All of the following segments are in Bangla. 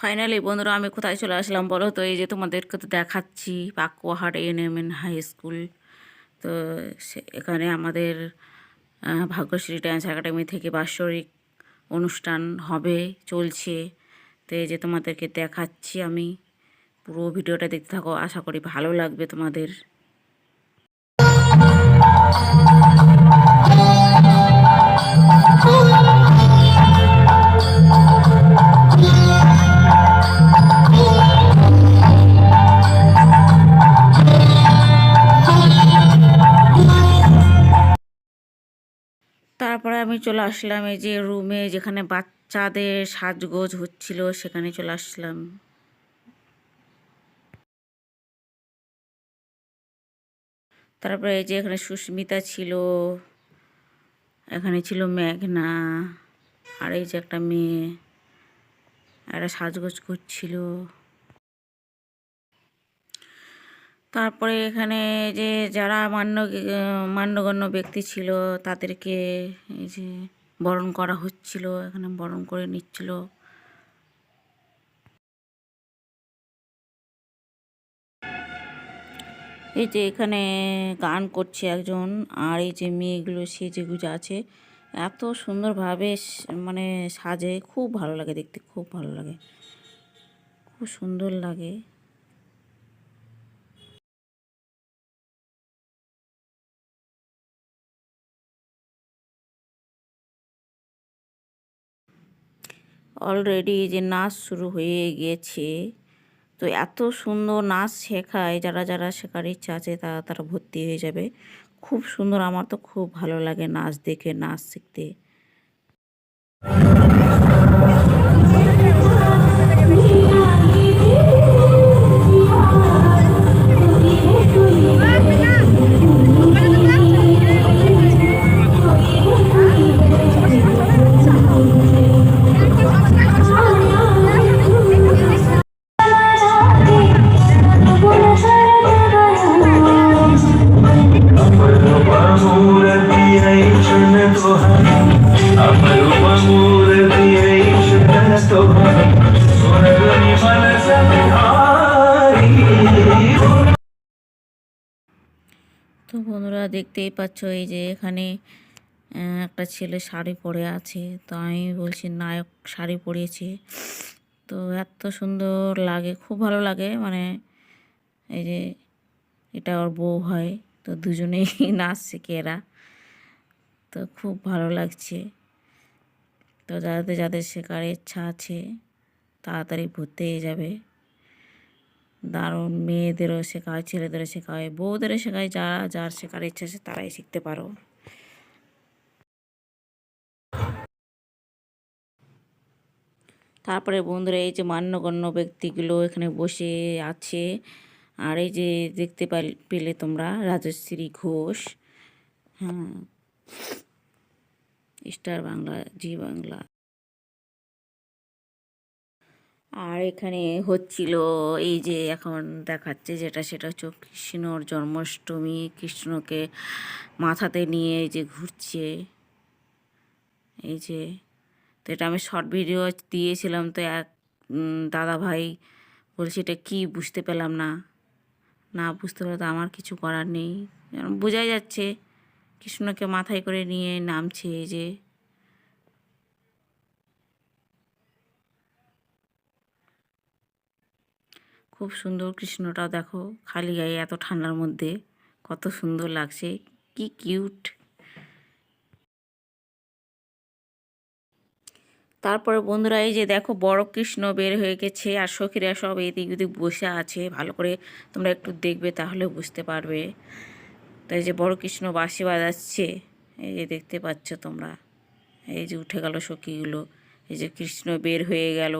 ফাইনালি বন্ধুরা, আমি কোথায় চলে আসলাম বলো তো? এই যে তোমাদেরকে তো দেখাচ্ছি Pakuahat N M N high school তো এখানে আমাদের ভাগ্যশ্রী ড্যান্স একাডেমি থেকে বাৎসরিক অনুষ্ঠান হবে, চলছে। তো এই যে তোমাদেরকে দেখাচ্ছি আমি, পুরো ভিডিওটা দেখতে থাকো। আশা করি ভালো লাগবে তোমাদের। চলে আসলাম, এই যে রুমে যেখানে বাচ্চাদের সাজগোজ হচ্ছিল, সেখানে চলে আসলাম। তারপরে এই যে এখানে সুস্মিতা ছিল, এখানে ছিল মেঘনা, আর এই যে একটা মেয়ে একটা সাজগোজ করছিল। তারপরে এখানে যে যারা মান্য, মান্যগণ্য ব্যক্তি ছিল তাদেরকে এই যে বরণ করা হচ্ছিল, এখানে বরণ করে নিচ্ছিল। এই যে এখানে গান করছে একজন, আর এই যে মেয়েগুলো সেজে গুজে আছে। এত সুন্দরভাবে মানে সাজে, খুব ভালো লাগে দেখতে, খুব ভালো লাগে। খুব সুন্দর লাগে। অলরেডি যে নাচ শুরু হয়ে গিয়েছে তো এত সুন্দর নাচ শেখায়, যারা যারা শেখার ইচ্ছা আছে তারা তারা ভর্তি হয়ে যাবে। খুব সুন্দর, আমার তো খুব ভালো লাগে নাচ দেখে, নাচ শিখতে। বন্ধুরা দেখতেই পাচ্ছ এই যে এখানে একটা ছেলে শাড়ি পরে আছে। তো আমি বলছি, নায়ক শাড়ি পরিয়েছে। তো এত সুন্দর লাগে, খুব ভালো লাগে। মানে এই যে এটা ওর বউ হয়, তো দুজনেই নাচ শেখে এরা। তো খুব ভালো লাগছে। তো যাদের যাদের শেখার ইচ্ছা আছে, তাড়াতাড়ি ভর্তি হয়ে যাবে। দারুণ, মেয়েদেরও শেখায়, ছেলেদেরও শেখায়, বউদেরও শেখায়, যারা, যার শেখার ইচ্ছা আছে তারাই শিখতে পারো। তারপরে বন্ধুরা, এই যে মান্যগণ্য ব্যক্তিগুলো এখানে বসে আছে, আর এই যে দেখতে পাল- তোমরা রাজশ্রী ঘোষ হ্যাঁ স্টার বাংলা, জি বাংলা। আর এখানে হচ্ছিল এই যে এখন দেখাচ্ছে যেটা, সেটা হচ্ছে কৃষ্ণর জন্মাষ্টমী, কৃষ্ণকে মাথাতে নিয়ে এই যে ঘুরছে। এই যে, তো এটা আমি শর্ট ভিডিও দিয়েছিলাম, তো এক দাদা ভাই বলছে, এটা কি? বুঝতে পেলাম না। না বুঝতে পারলে তো আমার কিছু করার নেই। বোঝাই যাচ্ছে, কৃষ্ণকে মাথায় করে নিয়ে নামছে এই যে। খুব সুন্দর কৃষ্ণটাও দেখো খালি গায়ে এত ঠান্ডার মধ্যে, কত সুন্দর লাগছে, কি কিউট। তারপরে বন্ধুরা এই যে দেখো বড় কৃষ্ণ বের হয়ে গেছে আর সখীরা সব এদিক ওদিক বসে আছে, ভালো করে তোমরা একটু দেখবে তাহলে বুঝতে পারবে। তাই যে বড় কৃষ্ণ বাঁশি বাজাচ্ছে, এই যে দেখতে পাচ্ছ তোমরা, এই যে উঠে গেল সখীগুলো, এই যে কৃষ্ণ বের হয়ে গেল।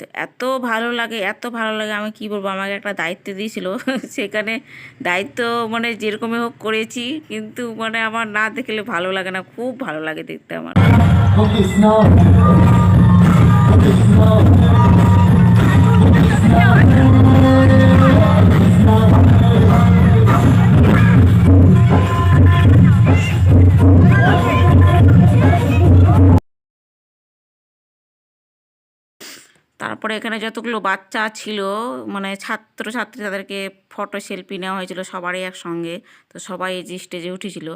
তো এত ভালো লাগে, এত ভালো লাগে। আমি কি বলব, আমাকে একটা দায়িত্ব দিয়েছিল। সেখানে দায়িত্ব মানে যেরকমই হোক করেছি, কিন্তু মানে আমার না দেখলে ভালো লাগে না, খুব ভালো লাগে দেখতে আমার। তারপরে এখানে যতগুলো বাচ্চা ছিল মানে ছাত্র ছাত্রী তাদেরকে ফটো সেলফি নেওয়া হয়েছিল সবারই একসঙ্গে। তো সবাই এই স্টেজে উঠেছিল।